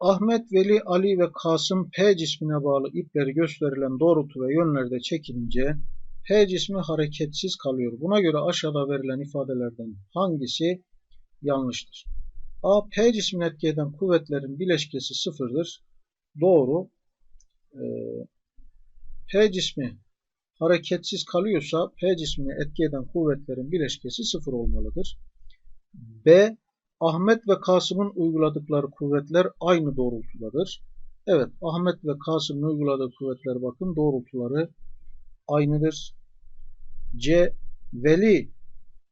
Ahmet, Veli, Ali ve Kasım P cismine bağlı ipleri gösterilen doğrultu ve yönlerde çekilince P cismi hareketsiz kalıyor. Buna göre aşağıda verilen ifadelerden hangisi yanlıştır? A. P cismini etki eden kuvvetlerin bileşkesi sıfırdır. Doğru. Ee, P cismi hareketsiz kalıyorsa P cismini etki eden kuvvetlerin bileşkesi sıfır olmalıdır. B. Ahmet ve Kasım'ın uyguladıkları kuvvetler aynı doğrultudadır. Evet, Ahmet ve Kasım'ın uyguladığı kuvvetler bakın doğrultuları aynıdır. C. Veli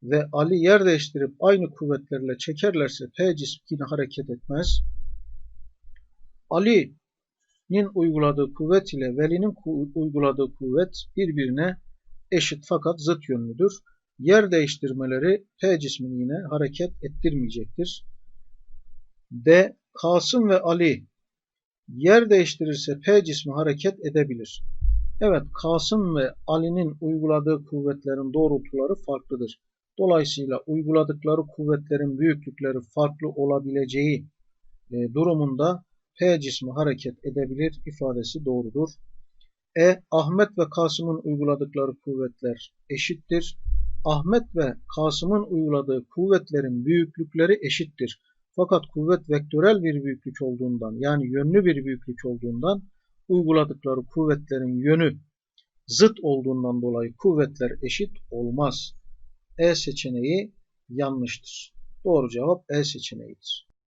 ve Ali yer değiştirip aynı kuvvetlerle çekerlerse P cismi yine hareket etmez. Ali'nin uyguladığı kuvvet ile Veli'nin uyguladığı kuvvet birbirine eşit fakat zıt yönlüdür. Yer değiştirmeleri P cismini yine hareket ettirmeyecektir. D. Kasım ve Ali yer değiştirirse P cismi hareket edebilir. Evet, Kasım ve Ali'nin uyguladığı kuvvetlerin doğrultuları farklıdır. Dolayısıyla uyguladıkları kuvvetlerin büyüklükleri farklı olabileceği e, durumunda P cismi hareket edebilir ifadesi doğrudur. E. Ahmet ve Kasım'ın uyguladıkları kuvvetler eşittir. Ahmet ve Kasım'ın uyguladığı kuvvetlerin büyüklükleri eşittir. Fakat kuvvet vektörel bir büyüklük olduğundan yani yönlü bir büyüklük olduğundan uyguladıkları kuvvetlerin yönü zıt olduğundan dolayı kuvvetler eşit olmaz. E seçeneği yanlıştır. Doğru cevap E seçeneğidir.